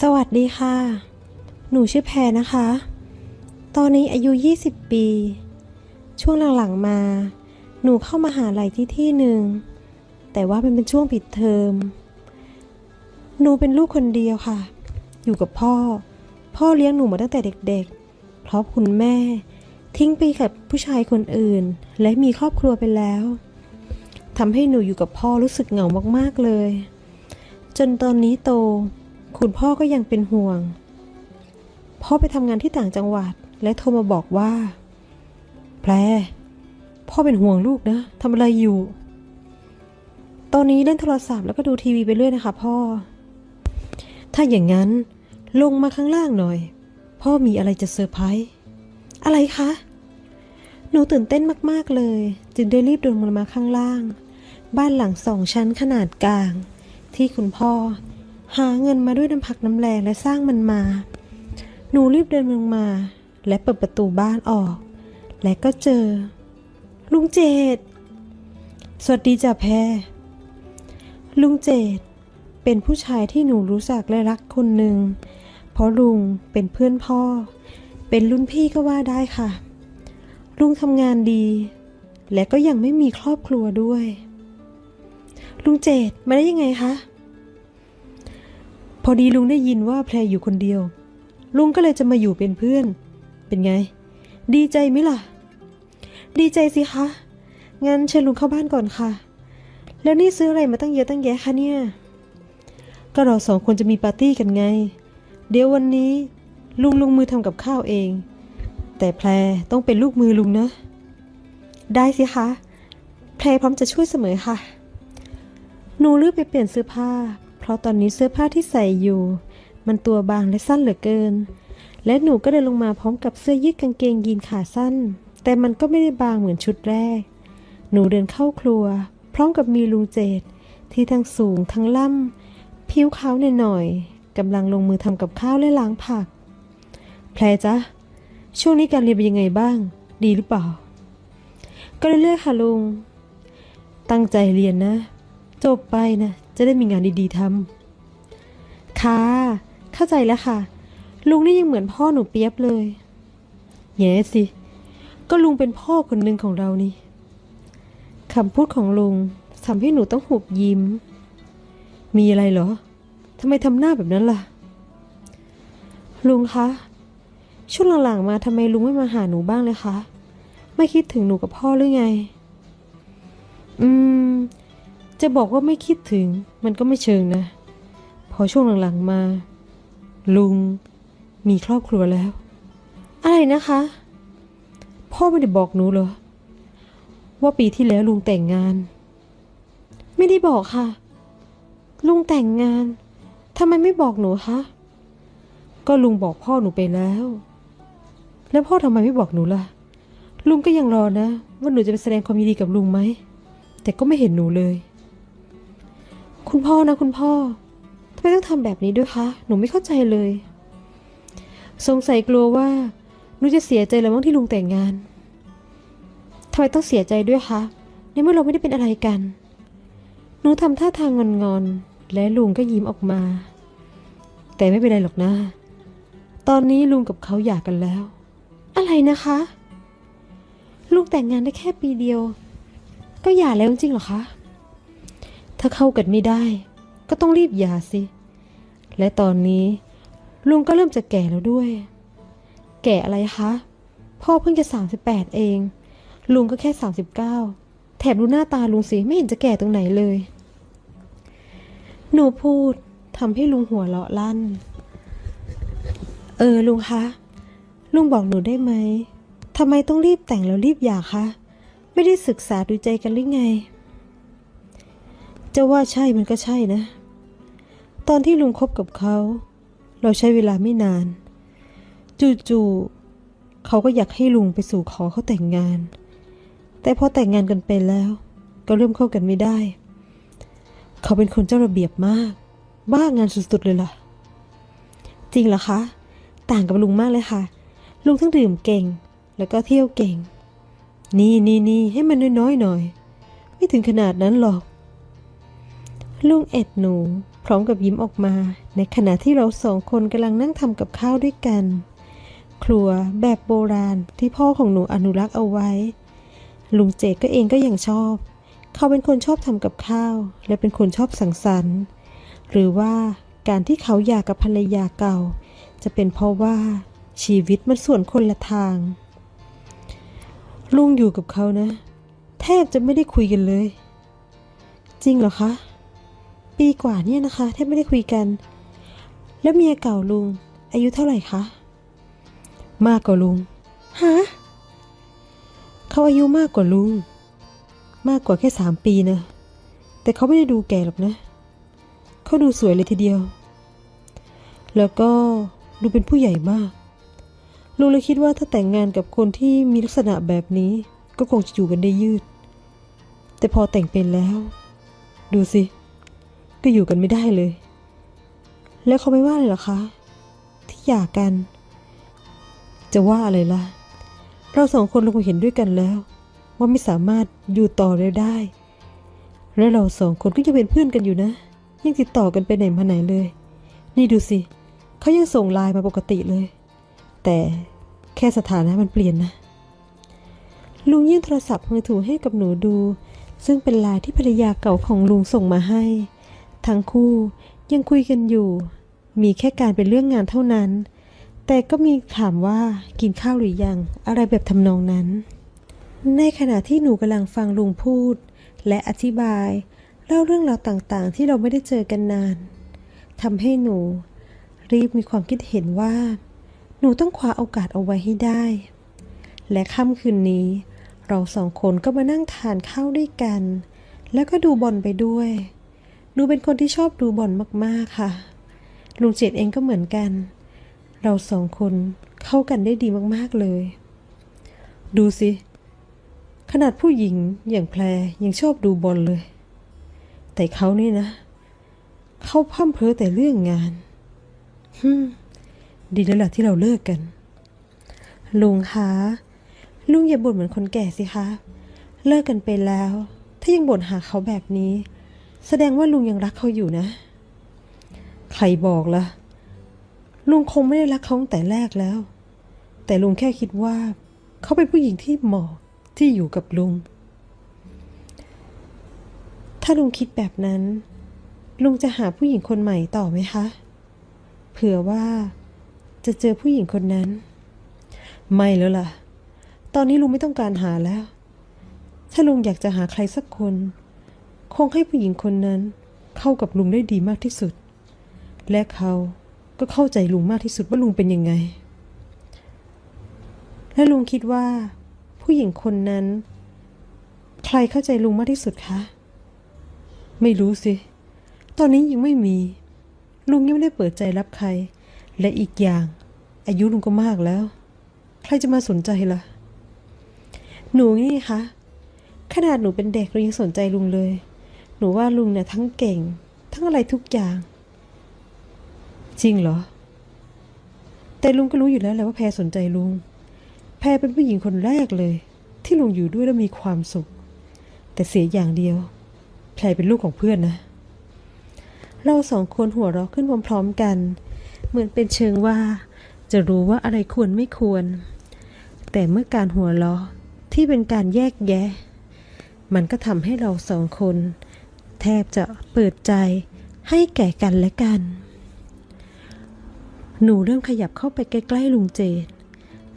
สวัสดีค่ะ หนูชื่อแพรนะคะ ตอนนี้อายุ 20 ปี ช่วงหลังๆมา หนูเข้ามาหาลัยที่ที่หนึ่ง แต่ว่ามันเป็นช่วงปิดเทอม หนูเป็นลูกคนเดียวค่ะ อยู่กับพ่อ พ่อเลี้ยงหนูมาตั้งแต่เด็กๆ เพราะคุณแม่ ทิ้งไปกับผู้ชายคนอื่น และมีครอบครัวไปแล้วทำให้หนูอยู่กับพ่อรู้สึกเหงามากๆเลย จนตอนนี้โต คุณพ่อก็ยังเป็นห่วง พ่อไปทำงานที่ต่างจังหวัด และโทรมาบอกว่า แพร พ่อเป็นห่วงลูกนะทำอะไรอยู่ ตอนนี้เล่นโทรศัพท์แล้วก็ดูทีวีไปเรื่อยนะคะพ่อ ถ้าอย่างนั้นลงมาข้างล่างหน่อย พ่อมีอะไรจะเซอร์ไพรส์อะไรคะ หนูตื่นเต้นมากๆเลย จึงได้รีบเดินลงมาข้างล่าง บ้านหลังสองชั้นขนาดกลาง ที่คุณพ่อ หาเงินมาด้วยน้ำพักน้ำแรงและสร้างมันมา หนูรีบเดินลงมา และเปิดประตูบ้านออก และก็เจอ ลุงเจดสวัสดีจ้ะแพรลุงเจดเป็นผู้ชายที่หนูรู้จักและรักคนหนึ่ง เพราะลุงเป็นเพื่อนพ่อ เป็นรุ่นพี่ก็ว่าได้ค่ะ ลุงทำงานดี และก็ยังไม่มีครอบครัวด้วย ลุงเจดมาได้ยังไงคะ พอดีลุงได้ยินว่าแพรอยู่คนเดียว ลุงก็เลยจะมาอยู่เป็นเพื่อน เป็นไง ดีใจไหมล่ะ ดีใจสิคะ งั้นเชิญลุงเข้าบ้านก่อนค่ะ แล้วนี่ซื้ออะไรมาตั้งเยอะตั้งแยะคะเนี่ย ก็เราสองคนจะมีปาร์ตี้กันไง เดี๋ยววันนี้ ลุงลงมือทำกับข้าวเอง แต่แพรต้องเป็นลูกมือลุงนะ ได้สิคะ แพรพร้อมจะช่วยเสมอค่ะ หนูรีบไปเปลี่ยนเสื้อผ้า เพราะตอนนี้เสื้อผ้าที่ใส่อยู่ มันตัวบางและสั้นเหลือเกิน และหนูก็เดินลงมาพร้อมกับเสื้อยืดกางเกงยีนขาสั้น แต่มันก็ไม่ได้บางเหมือนชุดแรก หนูเดินเข้าครัว พร้อมกับมีลุงเจดที่ทั้งสูงทั้งล่ำผิวขาวหน่อยๆกำลังลงมือทำกับข้าวและล้างผัก แพรจ๊ะช่วงนี้การเรียนเป็นยังไงบ้าง ดีหรือเปล่า ก็เรื่อยๆค่ะลุง ตั้งใจเรียนนะ จบไปนะ จะได้มีงานดีๆทำค่ะ เข้าใจแล้วค่ะ ลุงนี่ยังเหมือนพ่อหนูเปียบเลยแย่สิ ก็ลุงเป็นพ่อคนหนึ่งของเรานี่คำพูดของลุงทำให้หนูต้องหุบยิ้ม มีอะไรเหรอทำไมทำหน้าแบบนั้นล่ะ ลุงคะ ช่วงหลังๆมาทำไมลุงไม่มาหาหนูบ้างเลยคะ ไม่คิดถึงหนูกับพ่อหรือไง อืม จะบอกว่าไม่คิดถึงมันก็ไม่เชิงนะ พอช่วงหลังๆมา ลุงมีครอบครัวแล้ว อะไรนะคะ พ่อไม่ได้บอกหนูเหรอ ว่าปีที่แล้วลุงแต่งงาน ไม่ได้บอกค่ะ ลุงแต่งงานทำไมไม่บอกหนูคะ ก็ลุงบอกพ่อหนูไปแล้ว แล้วพ่อทำไมไม่บอกหนูล่ะ ลุงก็ยังรอนะ ว่าหนูจะไปแสดงความยินดีกับลุงไหม แต่ก็ไม่เห็นหนูเลย คุณพ่อนะคุณพ่อทำไมต้องทำแบบนี้ด้วยคะ หนูไม่เข้าใจเลย สงสัยกลัวว่าหนูจะเสียใจแล้วมั้งที่ลุงแต่งงานทำไมต้องเสียใจด้วยคะ ในเมื่อเราไม่ได้เป็นอะไรกัน หนูทำท่าทางงอนๆ และลุงก็ยิ้มออกมา แต่ไม่เป็นไรหรอกนะ ตอนนี้ลุงกับเขาหย่ากันแล้ว อะไรนะคะ ลุงแต่งงานได้แค่ปีเดียว ก็หย่าแล้วจริงเหรอคะ ถ้าเข้ากันไม่ได้ ก็ต้องรีบหย่าสิ และตอนนี้ ลุงก็เริ่มจะแก่แล้วด้วย แก่อะไรคะ พ่อเพิ่งจะ 38 เอง ลุงก็แค่ 39 แถมดูหน้าตาลุงสิ ไม่เห็นจะแก่ตรงไหนเลย หนูพูดทำให้ลุงหัวเราะลั่น เออลุงคะ ลุงบอกหนูได้ไหมทำไมต้องรีบแต่งแล้วรีบหย่าคะ ไม่ได้ศึกษาดูใจกันหรือไง จะว่าใช่มันก็ใช่นะ ตอนที่ลุงคบกับเขา เราใช้เวลาไม่นาน จู่ๆเขาก็อยากให้ลุงไปสู่ขอเขาแต่งงาน แต่พอแต่งงานกันไปแล้ว ก็เริ่มเข้ากันไม่ได้ เขาเป็นคนเจ้าระเบียบมาก บ้างานสุดๆเลยล่ะ จริงเหรอคะ ต่างกับลุงมากเลยค่ะ ลุงทั้งดื่มเก่ง แล้วก็เที่ยวเก่ง นี่นี่นี่ให้มันน้อยๆหน่อย ไม่ถึงขนาดนั้นหรอก ลุงเอ็ดหนู พร้อมกับยิ้มออกมา ในขณะที่เราสองคนกำลังนั่งทำกับข้าวด้วยกัน ครัวแบบโบราณที่พ่อของหนูอนุรักษ์เอาไว้ ลุงเจก็เองก็ยังชอบ เขาเป็นคนชอบทำกับข้าว และเป็นคนชอบสังสรรค์ หรือว่าการที่เขาอยากกับภรรยาเก่า จะเป็นเพราะว่าชีวิตมันส่วนคนละทาง ลุงอยู่กับเขานะ แทบจะไม่ได้คุยกันเลย จริงเหรอคะ ปีกว่าเนี่ยนะคะแทบไม่ได้คุยกัน แล้วเมียเก่าลุง อายุเท่าไหร่คะ มากกว่าลุง ฮะเขาอายุมากกว่าลุง มากกว่าแค่สามปีนะ แต่เขาไม่ได้ดูแก่หรอกนะ เขาดูสวยเลยทีเดียว แล้วก็ดูเป็นผู้ใหญ่มาก ลุงเลยคิดว่าถ้าแต่งงานกับคนที่มีลักษณะแบบนี้ก็คงจะอยู่กันได้ยืด แต่พอแต่งเป็นแล้ว ดูสิ ก็อยู่กันไม่ได้เลย แล้วเขาไม่ว่าเลยเหรอคะ ที่หย่ากัน จะว่าอะไรล่ะ เราสองคนเราคงเห็นด้วยกันแล้ว ว่าไม่สามารถอยู่ต่อเลยได้ และเราสองคนก็จะเป็นเพื่อนกันอยู่นะ ยังติดต่อกันไปไหนมาไหนเลย นี่ดูสิเขายังส่งไลน์มาปกติเลย แต่แค่สถานะมันเปลี่ยนนะ ลุงยื่นโทรศัพท์มือถือให้กับหนูดู ซึ่งเป็นไลน์ที่ภรรยาเก่าของลุงส่งมาให้ ทั้งคู่ยังคุยกันอยู่ มีแค่การเป็นเรื่องงานเท่านั้น แต่ก็มีถามว่ากินข้าวหรือยังอะไรแบบทำนองนั้น ในขณะที่หนูกำลังฟังลุงพูด และอธิบายเล่าเรื่องราวต่างๆ ที่เราไม่ได้เจอกันนานทำให้หนู รีบมีความคิดเห็นว่า หนูต้องคว้าโอกาสเอาไว้ให้ได้ และค่ำคืนนี้ เราสองคนก็มานั่งทานข้าวด้วยกัน แล้วก็ดูบอลไปด้วย หนูเป็นคนที่ชอบดูบอลมากๆค่ะ ลุงเจดเองก็เหมือนกัน เราสองคนเข้ากันได้ดีมากๆเลย ดูสิ ขนาดผู้หญิงอย่างแพรยังชอบดูบอลเลย แต่เขานี่นะ เขาพั่มเพอแต่เรื่องงานฮึดีแล้วล่ะที่เราเลิกกัน ลุงคะลุงอย่าบ่นเหมือนคนแก่สิคะ เลิกกันไปแล้ว ถ้ายังบ่นหาเขาแบบนี้ แสดงว่าลุงยังรักเขาอยู่นะ ใครบอกล่ะ ลุงคงไม่ได้รักเขาตั้งแต่แรกแล้ว แต่ลุงแค่คิดว่า เขาเป็นผู้หญิงที่เหมาะที่อยู่กับลุง ถ้าลุงคิดแบบนั้น ลุงจะหาผู้หญิงคนใหม่ต่อไหมคะ เผื่อว่าจะเจอผู้หญิงคนนั้น ไม่แล้วล่ะ ตอนนี้ลุงไม่ต้องการหาแล้ว ถ้าลุงอยากจะหาใครสักคน คงให้ผู้หญิงคนนั้นเข้ากับลุงได้ดีมากที่สุด และเขาก็เข้าใจลุงมากที่สุดว่าลุงเป็นยังไง และลุงคิดว่า ผู้หญิงคนนั้น ใครเข้าใจลุงมากที่สุดคะ ไม่รู้สิ ตอนนี้ยังไม่มี ลุงยังไม่ได้เปิดใจรับใคร และอีกอย่าง อายุลุงก็มากแล้ว ใครจะมาสนใจล่ะ หนูนี่คะขนาดหนูเป็นเด็กเรายังสนใจลุงเลย นูว่าลุงเนี่ยทั้งเก่ง ทั้งอะไรทุกอย่าง จริงเหรอ แต่ลุงก็รู้อยู่แล้วแหละว่าแพรสนใจลุง แพรเป็นผู้หญิงคนแรกเลย ที่ลุงอยู่ด้วยแล้วมีความสุข แต่เสียอย่างเดียว แพรเป็นลูกของเพื่อนนะ เราสองคนหัวเราะขึ้นพร้อมๆกัน เหมือนเป็นเชิงว่า จะรู้ว่าอะไรควรไม่ควร แต่เมื่อการหัวเราะที่เป็นการแยกแยะมันก็ทำให้เราสองคน แทบจะเปิดใจให้แก่กันและกัน หนูเริ่มขยับเข้าไปใกล้ๆลุงเจด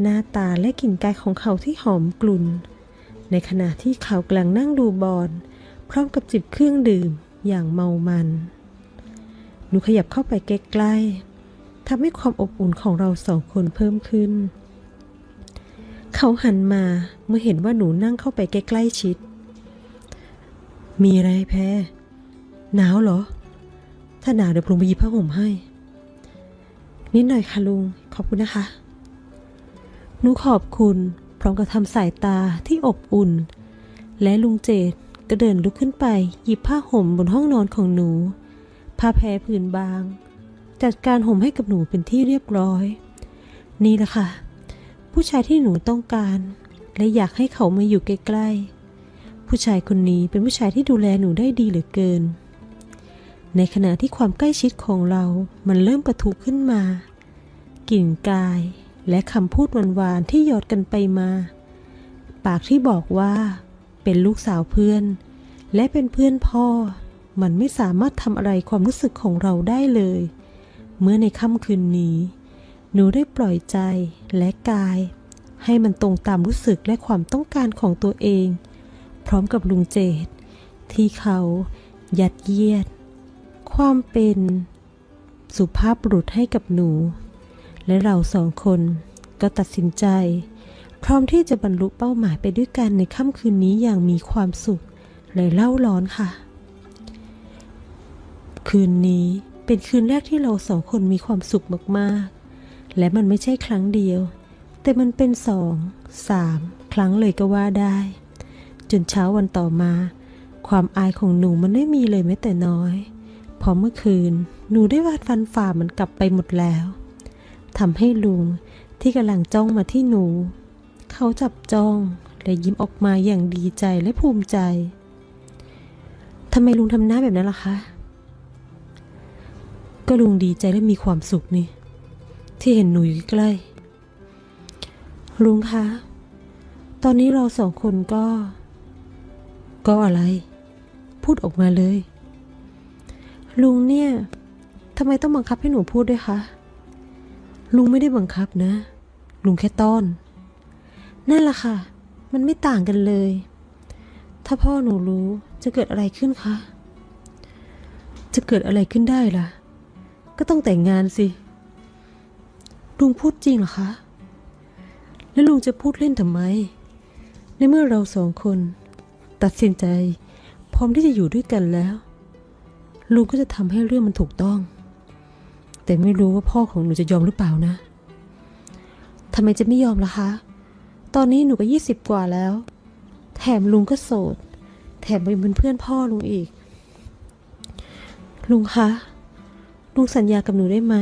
หน้าตาและกลิ่นกายของเขาที่หอมกลุ่น ในขณะที่เขากำลังนั่งดูบอลพร้อมกับจิบเครื่องดื่มอย่างเมามัน หนูขยับเข้าไปใกล้ๆทำให้ความอบอุ่นของเราสองคนเพิ่มขึ้น เขาหันมาเมื่อเห็นว่าหนูนั่งเข้าไปใกล้ๆชิด มีอะไรแพ้ หนาวเหรอ ถ้าหนาวเดี๋ยวลุงไปหยิบผ้าห่มให้ นิดหน่อยค่ะลุง ขอบคุณนะคะหนูขอบคุณพร้อมกับทำสายตาที่อบอุ่น และลุงเจดก็เดินลุกขึ้นไปหยิบผ้าห่มบนห้องนอนของหนู ผ้าแพรผืนบาง จัดการห่มให้กับหนูเป็นที่เรียบร้อย นี่แหละค่ะ ผู้ชายที่หนูต้องการ และอยากให้เขามาอยู่ใกล้ๆ ผู้ชายคนนี้เป็นผู้ชายที่ดูแลหนูได้ดีเหลือเกิน ในขณะที่ความใกล้ชิดของเรามันเริ่มประทุขึ้นมา กลิ่นกายและคำพูดหวานๆที่หยอดกันไปมา ปากที่บอกว่า เป็นลูกสาวเพื่อน และเป็นเพื่อนพ่อ มันไม่สามารถทำอะไรความรู้สึกของเราได้เลย เมื่อในค่ำคืนนี้ หนูได้ปล่อยใจและกาย ให้มันตรงตามรู้สึกและความต้องการของตัวเอง พร้อมกับลุงเจดที่เขายัดเยียด ความเป็นสุภาพบุรุษให้กับหนู และเราสองคนก็ตัดสินใจ พร้อมที่จะบรรลุเป้าหมายไปด้วยกันในค่ำคืนนี้อย่างมีความสุขและเล่าร้อนค่ะ คืนนี้เป็นคืนแรกที่เราสองคนมีความสุขมากๆ และมันไม่ใช่ครั้งเดียว แต่มันเป็นสองสามครั้งเลยก็ว่าได้ จนเช้าวันต่อมา ความอายของหนูมันไม่มีเลยแม้แต่น้อยเพอเมื่อคืน หนูได้วาดฟันฝ่ามันกลับไปหมดแล้วทำให้ลุงที่กำลังจ้องมาที่หนู เขาจับจ้องและยิ้มออกมาอย่างดีใจและภูมิใจทำไมลุงทำหน้าแบบนั้นล่ะคะ ก็ลุงดีใจและมีความสุขนี่ ที่เห็นหนูอยู่ใกล้ ลุงคะ ตอนนี้เราสองคนก็ ก็อะไร พูดออกมาเลย ลุงเนี่ยทำไมต้องบังคับให้หนูพูดด้วยคะ ลุงไม่ได้บังคับนะ ลุงแค่ต้อน นั่นแหละค่ะ มันไม่ต่างกันเลย ถ้าพ่อหนูรู้จะเกิดอะไรขึ้นคะ จะเกิดอะไรขึ้นได้ล่ะ ก็ต้องแต่งงานสิ ลุงพูดจริงเหรอคะ แล้วลุงจะพูดเล่นทำไม ในเมื่อเราสองคน ตัดสินใจ พร้อมที่จะอยู่ด้วยกันแล้ว ลุงก็จะทำให้เรื่องมันถูกต้อง แต่ไม่รู้ว่าพ่อของหนูจะยอมหรือเปล่านะทำไมจะไม่ยอมล่ะคะ ตอนนี้หนูก็ยี่สิบกว่าแล้ว แถมลุงก็โสด แถมไปเป็นเพื่อนพ่อลุงอีก ลุงคะ ลุงสัญญากับหนูได้ไหม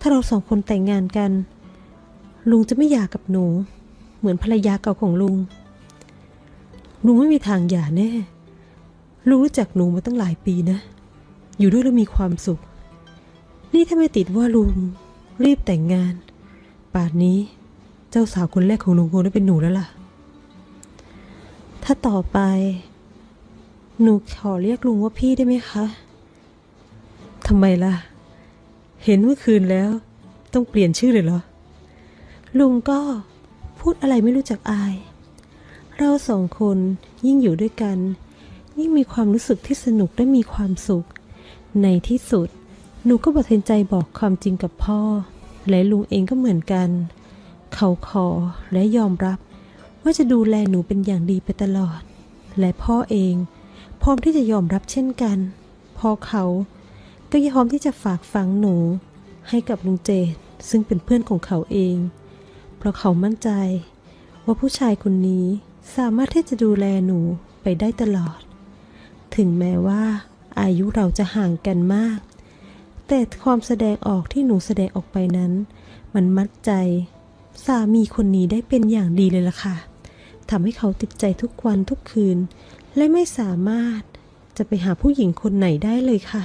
ถ้าเราสองคนแต่งงานกัน ลุงจะไม่หย่ากับหนู เหมือนภรรยาเก่าของลุง ลุงไม่มีทางหย่าแน่ ลุงรู้จักหนูมาตั้งหลายปีนะ อยู่ด้วยแล้วมีความสุข นี่ถ้าไม่ติดว่าลุงรีบแต่งงาน ป่านนี้เจ้าสาวคนแรกของลุงคงได้เป็นหนูแล้วล่ะ ถ้าต่อไป หนูขอเรียกลุงว่าพี่ได้ไหมคะทำไมล่ะ เห็นเมื่อคืนแล้ว ต้องเปลี่ยนชื่อเลยเหรอ ลุงก็พูดอะไรไม่รู้จักอาย เราสองคนยิ่งอยู่ด้วยกัน ยิ่งมีความรู้สึกที่สนุกและมีความสุข ในที่สุด หนูก็ตัดสินใจบอกความจริงกับพ่อ และลุงเองก็เหมือนกัน เขาขอและยอมรับ ว่าจะดูแลหนูเป็นอย่างดีไปตลอด และพ่อเอง พร้อมที่จะยอมรับเช่นกัน พอเขาก็ยอมที่จะฝากฝังหนู ให้กับลุงเจดซึ่งเป็นเพื่อนของเขาเอง เพราะเขามั่นใจว่าผู้ชายคนนี้ สามารถที่จะดูแลหนูไปได้ตลอด ถึงแม้ว่า อายุเราจะห่างกันมาก แต่ความแสดงออกที่หนูแสดงออกไปนั้น มันมัดใจ สามีคนนี้ได้เป็นอย่างดีเลยล่ะค่ะทำให้เขาติดใจทุกวันทุกคืน และไม่สามารถจะไปหาผู้หญิงคนไหนได้เลยค่ะ